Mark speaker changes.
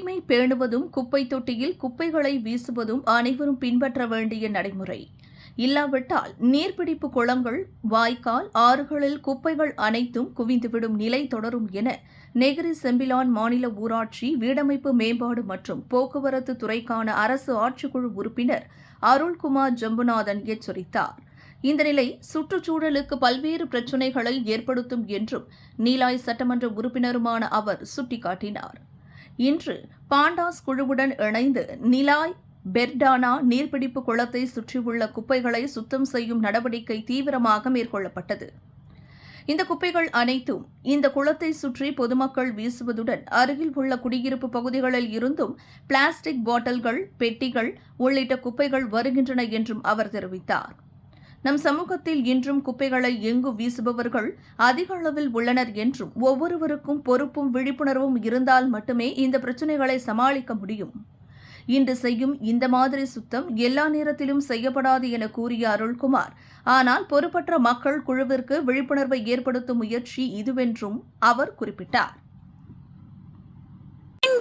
Speaker 1: பேணுவதும் குப்பை தொட்டியில் குப்பைகளை வீசுவதும் அனைவரும் பின்பற்ற வேண்டிய நடைமுறை. இல்லாவிட்டால் நீர்பிடிப்பு குளங்கள் வாய்க்கால் ஆறுகளில் குப்பைகள் அனைத்தும் குவிந்துவிடும் நிலை தொடரும் என நெகிரி செம்பிலான் மாநில ஊராட்சி வீடமைப்பு மேம்பாடு மற்றும் போக்குவரத்து துறைக்கான அரசு ஆட்சிக்குழு உறுப்பினர் அருள்குமார் ஜம்புநாதன் எச்சரித்தார். இந்த நிலை சுற்றுச்சூழலுக்கு பல்வேறு பிரச்சினைகளை ஏற்படுத்தும் என்றும் நீலாய் சட்டமன்ற உறுப்பினருமான அவர் சுட்டிக்காட்டினார். இன்று பாண்டாஸ் குழுவுடன் இணைந்து நிலாய் பெர்டானா நீர்பிடிப்பு குளத்தை சுற்றியுள்ள குப்பைகளை சுத்தம் செய்யும் நடவடிக்கை தீவிரமாக மேற்கொள்ளப்பட்டது. இந்த குப்பைகள் அனைத்தும் இந்த குளத்தை சுற்றி பொதுமக்கள் வீசுவதுடன் அருகில் உள்ள குடியிருப்பு பகுதிகளில் இருந்தும் பிளாஸ்டிக் பாட்டில்கள் பெட்டிகள் உள்ளிட்ட குப்பைகள் வருகின்றன என்றும் அவர் தெரிவித்தார். நம் சமூகத்தில் இன்றும் குப்பைகளை எங்கு வீசுபவர்கள் அதிக அளவில் உள்ளனர் என்றும் ஒவ்வொருவருக்கும் பொறுப்பும் விழிப்புணர்வும் இருந்தால் மட்டுமே இந்த பிரச்சினைகளை சமாளிக்க முடியும். இன்று செய்யும் இந்த மாதிரி சுத்தம் எல்லா நேரத்திலும் செய்யப்படாது என கூறிய அருள்குமார் ஆனால் பொறுப்பற்ற மக்கள் குழுவிற்கு விழிப்புணர்வை ஏற்படுத்தும் முயற்சி இதுவென்றும் அவர் குறிப்பிட்டார்.